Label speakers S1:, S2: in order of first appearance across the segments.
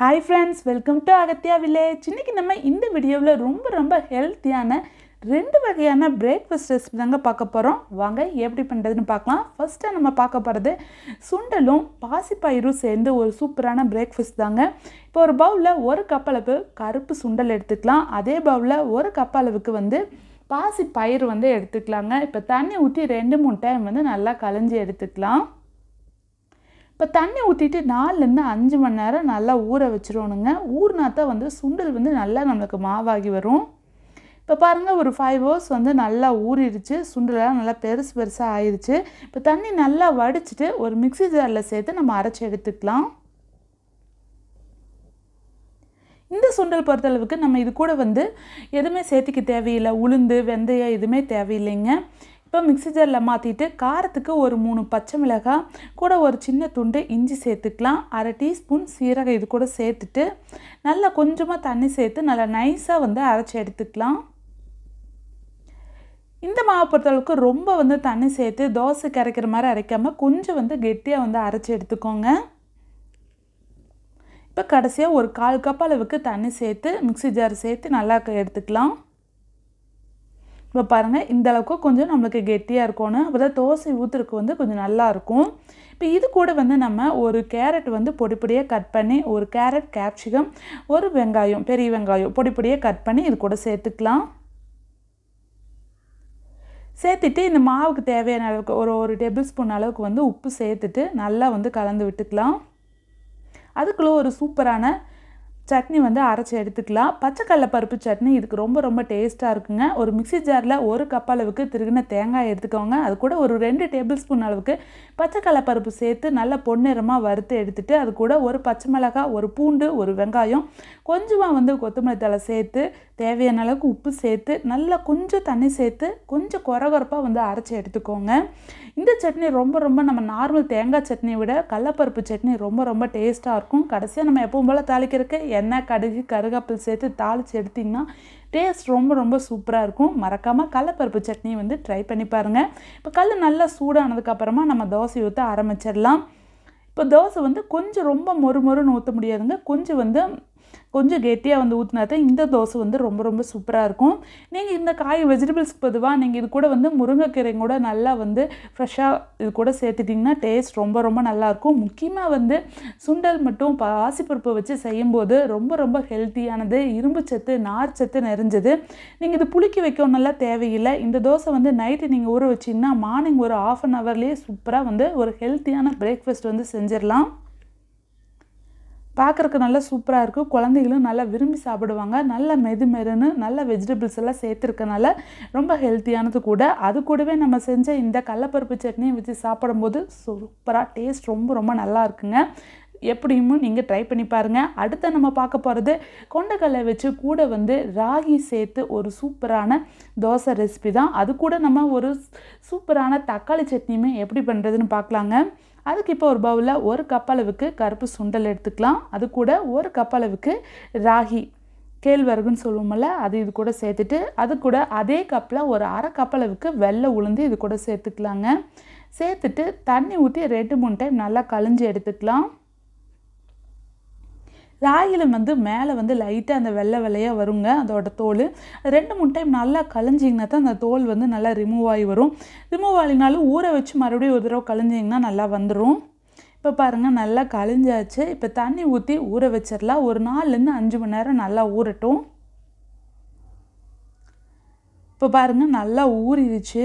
S1: Hi friends welcome to Agathiya village இன்றைக்கி நம்ம இந்த வீடியோவில் ரொம்ப ரொம்ப ஹெல்த்தியான ரெண்டு வகையான பிரேக்ஃபாஸ்ட் ரெசிபி தாங்க பார்க்க போகிறோம் வாங்க எப்படி பண்ணுறதுன்னு பார்க்கலாம். ஃபஸ்ட்டாக நம்ம பார்க்க போகிறது சுண்டலும் பாசிப்பயிரும் சேர்ந்து ஒரு சூப்பரான பிரேக்ஃபாஸ்ட் தாங்க. இப்போ ஒரு பவுலில் ஒரு கப் அளவு கருப்பு சுண்டல் எடுத்துக்கலாம். அதே பவுலில் ஒரு கப் அளவுக்கு வந்து பாசி பயிர் வந்து எடுத்துக்கலாங்க. இப்போ தண்ணி ஊற்றி ரெண்டு மூணு டைம் வந்து நல்லா களைஞ்சி எடுத்துக்கலாம். இப்போ தண்ணி ஊற்றிட்டு நாலுலேருந்து அஞ்சு மணி நேரம் நல்லா ஊற வச்சிடணுங்க. ஊறினா தான் வந்து சுண்டல் வந்து நல்லா நம்மளுக்கு மாவாகி வரும். இப்போ பாருங்கள் ஒரு ஃபைவ் ஹவர்ஸ் வந்து நல்லா ஊறிடுச்சு. சுண்டலாம் நல்லா பெருசு பெருசாக ஆயிடுச்சு. இப்போ தண்ணி நல்லா வடிச்சிட்டு ஒரு மிக்ஸி ஜாரில் சேர்த்து நம்ம அரைச்சி எடுத்துக்கலாம். இந்த சுண்டல் பொறுத்தளவுக்கு நம்ம இது கூட வந்து எதுவுமே சேர்த்துக்க தேவையில்லை. உளுந்து வெந்தயம் எதுவுமே தேவையில்லைங்க. இப்போ மிக்ஸி ஜாரில் மாற்றிட்டு காரத்துக்கு ஒரு மூணு பச்சை மிளகாய் கூட ஒரு சின்ன துண்டு இஞ்சி சேர்த்துக்கலாம். அரை டீஸ்பூன் சீரகம் இது கூட சேர்த்துட்டு நல்லா கொஞ்சமாக தண்ணி சேர்த்து நல்லா நைஸாக வந்து அரைச்சி எடுத்துக்கலாம். இந்த மாவை பொறுத்தளவுக்கு ரொம்ப வந்து தண்ணி சேர்த்து தோசை கரைக்கிற மாதிரி அரைக்காமல் கொஞ்சம் வந்து கெட்டியாக வந்து அரைச்சி எடுத்துக்கோங்க. இப்போ கடைசியாக ஒரு கால் கப் அளவுக்கு தண்ணி சேர்த்து மிக்ஸி ஜார் சேர்த்து நல்லா எடுத்துக்கலாம். இப்போ பாருங்கள் இந்த அளவுக்கு கொஞ்சம் நம்மளுக்கு கெட்டியாக இருக்கணும். அப்போ தான் தோசை ஊற்றுறதுக்கு வந்து கொஞ்சம் நல்லாயிருக்கும் இப்போ இது கூட வந்து நம்ம ஒரு கேரட் வந்து பொடி பொடியாக கட் பண்ணி ஒரு கேரட் கேப்சிகம் ஒரு வெங்காயம் பெரிய வெங்காயம் பொடி பொடியாக கட் பண்ணி இது கூட சேர்த்துக்கலாம். சேர்த்துட்டு இந்த மாவுக்கு தேவையான அளவுக்கு ஒரு ஒரு டேபிள் ஸ்பூன் அளவுக்கு வந்து உப்பு சேர்த்துட்டு நல்லா வந்து கலந்து விட்டுக்கலாம். அதுக்குள்ளே ஒரு சூப்பரான சட்னி வந்து அரைச்சி எடுத்துக்கலாம். பச்சைக்கடலை பருப்பு சட்னி இதுக்கு ரொம்ப ரொம்ப டேஸ்ட்டாக இருக்குங்க. ஒரு மிக்சி ஜாரில் ஒரு கப் அளவுக்கு திருகின தேங்காய் எடுத்துக்கோங்க. அது கூட ஒரு ரெண்டு டேபிள் ஸ்பூன் அளவுக்கு பச்சைக்கடலை பருப்பு சேர்த்து நல்லா பொன்னிறமாக வறுத்து எடுத்துட்டு அது கூட ஒரு பச்சை மிளகாய் ஒரு பூண்டு ஒரு வெங்காயம் கொஞ்சமாக வந்து கொத்தமல்லி தலை சேர்த்து தேவையான அளவுக்கு உப்பு சேர்த்து நல்லா கொஞ்சம் தண்ணி சேர்த்து கொஞ்சம் குறகுறப்பாக வந்து அரைச்சி எடுத்துக்கோங்க. இந்த சட்னி ரொம்ப ரொம்ப நம்ம நார்மல் தேங்காய் சட்னியை விட கடலப்பருப்பு சட்னி ரொம்ப ரொம்ப டேஸ்ட்டாக இருக்கும். கடைசியாக நம்ம எப்பவும் போல் தாளிக்கிறதுக்கு எண்ணெய் கடுகு கருகப்பில் சேர்த்து தாளித்து எடுத்திங்கன்னா டேஸ்ட் ரொம்ப ரொம்ப சூப்பராக இருக்கும். மறக்காமல் கடலப்பருப்பு சட்னி வந்து ட்ரை பண்ணி பாருங்கள் இப்போ கல் நல்லா சூடானதுக்கப்புறமா நம்ம தோசை ஊற்ற ஆரம்பிச்சிடலாம். இப்போ தோசை வந்து கொஞ்சம் ரொம்ப மொறு மொறுன்னு ஊற்ற முடியாதுங்க. கொஞ்சம் வந்து கொஞ்சம் கெட்டியாக வந்து ஊற்றினா தான் இந்த தோசை வந்து ரொம்ப ரொம்ப சூப்பராக இருக்கும். நீங்கள் இந்த காய் வெஜிடபிள்ஸ்க்கு பொதுவாக நீங்கள் இது கூட வந்து முருங்கைக்கீரை கூட நல்லா வந்து ஃப்ரெஷ்ஷாக இது கூட சேர்த்துட்டிங்கன்னா டேஸ்ட் ரொம்ப ரொம்ப நல்லாயிருக்கும் முக்கியமாக வந்து சுண்டல் மட்டும் பாசிப்பருப்பு வச்சு செய்யும்போது ரொம்ப ரொம்ப ஹெல்த்தியானது இரும்பு சத்து நார் சத்து நிறைஞ்சது. நீங்கள் இது புளிக்க வைக்கணும்லாம் தேவையில்லை. இந்த தோசை வந்து நைட்டு நீங்கள் ஊற வச்சிங்கன்னா மார்னிங் ஒரு ஆஃப் அன் ஹவர்லேயே சூப்பராக வந்து ஒரு ஹெல்த்தியான பிரேக்ஃபாஸ்ட் வந்து செஞ்சிடலாம். பார்க்குறக்கு நல்லா சூப்பராக இருக்கும் குழந்தைகளும் நல்லா விரும்பி சாப்பிடுவாங்க. நல்ல மெது மெருன்னு நல்ல வெஜிடபிள்ஸ் எல்லாம் சேர்த்துருக்கனால ரொம்ப ஹெல்த்தியானது கூட. அது கூடவே நம்ம செஞ்ச இந்த கடலப்பருப்பு சட்னியை வச்சு சாப்பிடும்போது சூப்பராக டேஸ்ட் ரொம்ப ரொம்ப நல்லா இருக்குங்க. எப்படியும் நீங்கள் ட்ரை பண்ணி பாருங்கள் அடுத்த நம்ம பார்க்க போகிறது கொண்டக்கடலை வச்சு கூட வந்து ராகி சேர்த்து ஒரு சூப்பரான தோசை ரெசிபி தான். அது கூட நம்ம ஒரு சூப்பரான தக்காளி சட்னியுமே எப்படி பண்ணுறதுன்னு பார்க்கலாங்க. அதுக்கு இப்போ ஒரு பவுலில் ஒரு கப் அளவுக்கு கருப்பு சுண்டல் எடுத்துக்கலாம். அது கூட ஒரு கப் அளவுக்கு ராகி கேழ்வரகுன்னு சொல்லுவோம்ல அது இது கூட சேர்த்துட்டு அது கூட அதே கப்பில் ஒரு அரை கப் அளவுக்கு வெள்ளை உளுந்து இது கூட சேர்த்துக்கலாங்க. சேர்த்துட்டு தண்ணி ஊற்றி ரெண்டு மூணு டைம் நல்லா கழிஞ்சு எடுத்துக்கலாம். ராயிலும் வந்து மேலே வந்து லைட்டாக அந்த வெள்ளை வெள்ளையாக வருங்க அதோட தோல். ரெண்டு மூணு டைம் நல்லா கழிஞ்சிங்கன்னா தான் அந்த தோல் வந்து நல்லா ரிமூவ் ஆகி வரும். ரிமூவ் ஆகினாலும் ஊற வச்சு மறுபடியும் ஒரு தடவை கழிஞ்சிங்கன்னா நல்லா வந்துடும் இப்போ பாருங்கள் நல்லா கழிஞ்சாச்சு. இப்போ தண்ணி ஊற்றி ஊற வச்சிடலாம். ஒரு நாலுலேருந்து அஞ்சு மணி நேரம் நல்லா ஊறட்டும். இப்போ பாருங்கள் நல்லா ஊறிடுச்சு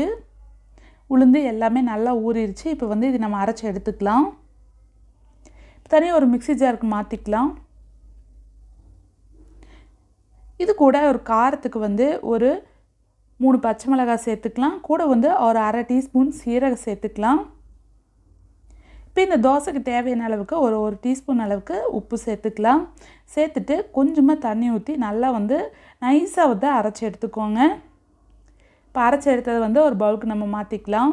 S1: உளுந்து எல்லாமே நல்லா ஊறிடுச்சு இப்போ வந்து இது நம்ம அரைச்சி எடுத்துக்கலாம். தனியாக ஒரு மிக்சி ஜாருக்கு மாற்றிக்கலாம் இது கூட ஒரு காரத்துக்கு வந்து ஒரு மூணு பச்சை மிளகாய் சேர்த்துக்கலாம். கூட வந்து ஒரு அரை டீஸ்பூன் சீரகம் சேர்த்துக்கலாம். இப்போ இந்த தோசைக்கு தேவையான அளவுக்கு ஒரு ஒரு டீஸ்பூன் அளவுக்கு உப்பு சேர்த்துக்கலாம். சேர்த்துட்டு கொஞ்சமாக தண்ணி ஊற்றி நல்லா வந்து நைஸாக வந்து அரைச்சி எடுத்துக்கோங்க. இப்போ அரைச்சி எடுத்ததை வந்து ஒரு பவுலுக்கு நம்ம மாற்றிக்கலாம்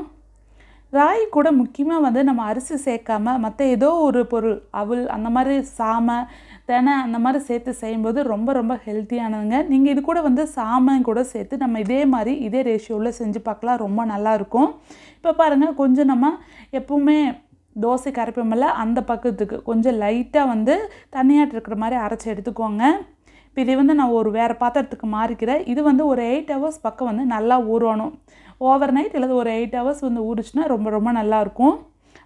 S1: ராகி கூட முக்கியமாக வந்து நம்ம அரிசி சேர்க்காம மற்ற ஏதோ ஒரு பொருள் அவள் அந்த மாதிரி சாமை தினை அந்த மாதிரி சேர்த்து செய்யும்போது ரொம்ப ரொம்ப ஹெல்த்தியானதுங்க நீங்கள் இது கூட வந்து சாமை கூட சேர்த்து நம்ம இதே மாதிரி இதே ரேஷியோவில் செஞ்சு பார்க்கலாம். ரொம்ப நல்லாயிருக்கும் இப்போ பாருங்கள் கொஞ்சம் நம்ம எப்பவுமே தோசை அரைப்போமில்ல அந்த பக்கத்துக்கு கொஞ்சம் லைட்டாக வந்து தண்ணியாட்டு இருக்கிற மாதிரி அரைச்சி எடுத்துக்கோங்க. இப்போ இதை வந்து நான் ஒரு வேறு பாத்திரத்துக்கு மாறிக்கிறேன். இது வந்து ஒரு எயிட் ஹவர்ஸ் பக்கம் வந்து நல்லா ஊறணும். ஓவர் நைட் அல்லது ஒரு எயிட் ஹவர்ஸ் வந்து ஊறிச்சுன்னா ரொம்ப ரொம்ப நல்லாயிருக்கும்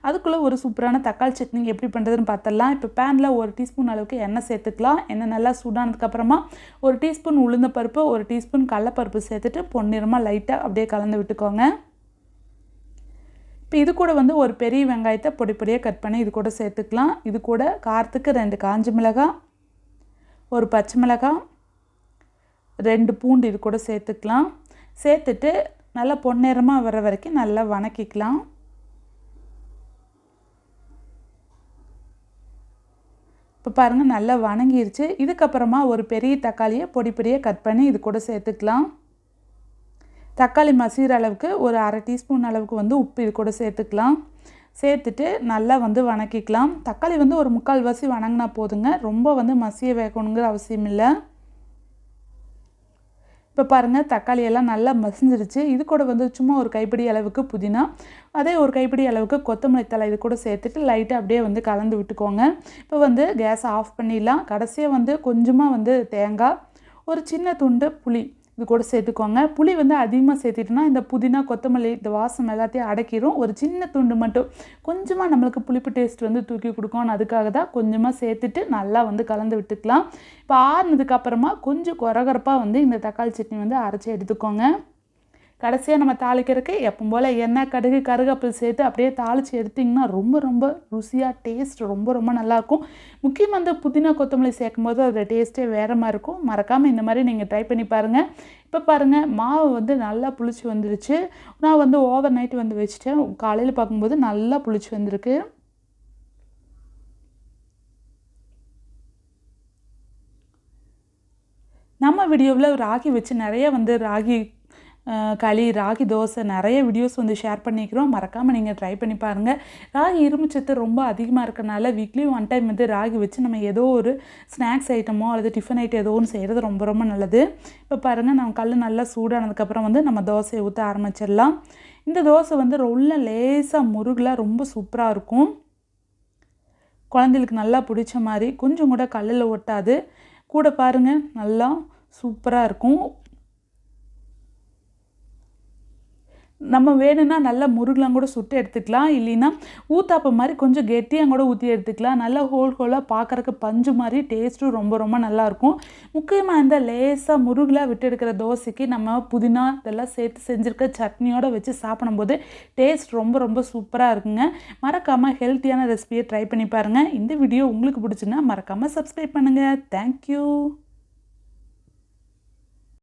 S1: அதுக்குள்ளே ஒரு சூப்பரான தக்காளி சட்னி எப்படி பண்ணுறதுன்னு பார்த்துடலாம் இப்போ பேனில் ஒரு டீஸ்பூன் அளவுக்கு எண்ணெய் சேர்த்துக்கலாம். எண்ணெய் நல்லா சூடானதுக்கப்புறமா ஒரு டீஸ்பூன் உளுந்த பருப்பு ஒரு டீஸ்பூன் கடலப்பருப்பு சேர்த்துட்டு பொன்னிறமாக லைட்டாக அப்படியே கலந்து விட்டுக்கோங்க. இப்போ இது கூட வந்து ஒரு பெரிய வெங்காயத்தை பொடி பொடியாக கட் பண்ணி இது கூட சேர்த்துக்கலாம். இது கூட காரத்துக்கு ரெண்டு காஞ்ச மிளகாய் ஒரு பச்சை மிளகாய் ரெண்டு பூண்டு இது கூட சேர்த்துக்கலாம். சேர்த்துட்டு நல்லா பொன்னிறமாக வர வரைக்கும் நல்லா வணக்கிக்கலாம். இப்போ பாருங்கள் நல்லா வணங்கிருச்சு. இதுக்கப்புறமா ஒரு பெரிய தக்காளியை பொடி பொடியாக கட் பண்ணி இது கூட சேர்த்துக்கலாம். தக்காளி மசிகிற அளவுக்கு ஒரு அரை டீஸ்பூன் அளவுக்கு வந்து உப்பு இது கூட சேர்த்துக்கலாம். சேர்த்துட்டு நல்லா வந்து வணக்கிக்கலாம். தக்காளி வந்து ஒரு முக்கால் வாசி வணங்கினா போதுங்க. ரொம்ப வந்து மசிய வேகணுங்கிற அவசியம் இல்லை. இப்போ பாருங்கள் தக்காளி எல்லாம் நல்லா மசிஞ்சிருச்சு. இது கூட வந்து சும்மா ஒரு கைப்பிடி அளவுக்கு புதினா அதே ஒரு கைப்பிடி அளவுக்கு கொத்தமல்லி தலை இது கூட சேர்த்துட்டு லைட்டாக அப்படியே வந்து கலந்து விட்டுக்கோங்க. இப்போ வந்து கேஸை ஆஃப் பண்ணிடலாம். கடைசியாக வந்து கொஞ்சமாக வந்து தேங்காய் ஒரு சின்ன துண்டு புளி இது கூட சேர்த்துக்கோங்க. புளி வந்து அதிகமாக சேர்த்துட்டுனா இந்த புதினா கொத்தமல்லி இந்த வாசம் எல்லாத்தையும் அடக்கிடும் ஒரு சின்ன துண்டு மட்டும். கொஞ்சமாக நம்மளுக்கு புளிப்பு டேஸ்ட் வந்து தூக்கி கொடுக்கும். அதுக்காக தான் கொஞ்சமாக சேர்த்துட்டு நல்லா வந்து கலந்து விட்டுக்கலாம். இப்போ ஆறுனதுக்கப்புறமா கொஞ்சம் குறகுறப்பாக வந்து இந்த தக்காளி சட்னி வந்து அரைச்சி எடுத்துக்கோங்க. கடைசியாக நம்ம தாளிக்கிறதுக்கு எப்போ போல் எண்ணெய் கடுகு கருகப்பில் சேர்த்து அப்படியே தாளித்து எடுத்திங்கன்னா ரொம்ப ரொம்ப ருசியாக டேஸ்ட் ரொம்ப ரொம்ப நல்லாயிருக்கும். முக்கியமாக வந்து புதினா கொத்தமல்லி சேர்க்கும் போது அதோட டேஸ்ட்டே வேறு மாதிரி இருக்கும். மறக்காமல் இந்த மாதிரி நீங்கள் ட்ரை பண்ணி பாருங்கள் இப்போ பாருங்கள் மாவு வந்து நல்லா புளிச்சு வந்துருச்சு. நான் வந்து ஓவர் நைட் வந்து வச்சுட்டேன். காலையில் பார்க்கும்போது நல்லா புளிச்சு வந்திருக்கு. நம்ம வீடியோவில் ராகி வச்சு நிறைய வந்து ராகி களி ராகி தோசை நிறைய வீடியோஸ் வந்து ஷேர் பண்ணிக்கிறோம். மறக்காமல் நீங்கள் ட்ரை பண்ணி பாருங்கள் ராகி இரும்புச்சத்து ரொம்ப அதிகமாக இருக்கனால வீக்லி ஒன் டைம் வந்து ராகி வச்சு நம்ம ஏதோ ஒரு ஸ்நாக்ஸ் ஐட்டமோ அல்லது டிஃபன் ஐட்டம் ஏதோ ஒன்று செய்கிறது ரொம்ப ரொம்ப நல்லது. இப்போ பாருங்கள் நம்ம கல் நல்லா சூடானதுக்கப்புறம் வந்து நம்ம தோசையை ஊற்ற ஆரம்பிச்சிடலாம். இந்த தோசை வந்து ரொம்ப லேசாக முருகலாக ரொம்ப சூப்பராக இருக்கும். குழந்தைகளுக்கு நல்லா பிடிச்ச மாதிரி கொஞ்சம் கூட கல்லில் ஒட்டாது. கூட பாருங்கள் நல்லா சூப்பராக இருக்கும். நம்ம வேணும்னா நல்லா முருகலாம் கூட சுட்டு எடுத்துக்கலாம். இல்லைன்னா ஊத்தாப்பம் மாதிரி கொஞ்சம் கெட்டியாக கூட ஊற்றி எடுத்துக்கலாம். நல்லா ஹோல் ஹோலாக பார்க்குறக்கு பஞ்சு மாதிரி டேஸ்ட்டும் ரொம்ப ரொம்ப நல்லாயிருக்கும் முக்கியமாக இந்த லேசாக முருகலாக விட்டு எடுக்கிற தோசைக்கு நம்ம புதினா இதெல்லாம் சேர்த்து செஞ்சுருக்க சட்னியோடு வச்சு சாப்பிடும்போது டேஸ்ட் ரொம்ப ரொம்ப சூப்பராக இருக்குங்க. மறக்காமல் ஹெல்த்தியான ரெசிபியை ட்ரை பண்ணி பாருங்கள் இந்த வீடியோ உங்களுக்கு பிடிச்சுன்னா மறக்காமல் சப்ஸ்கிரைப் பண்ணுங்கள் தேங்க்யூ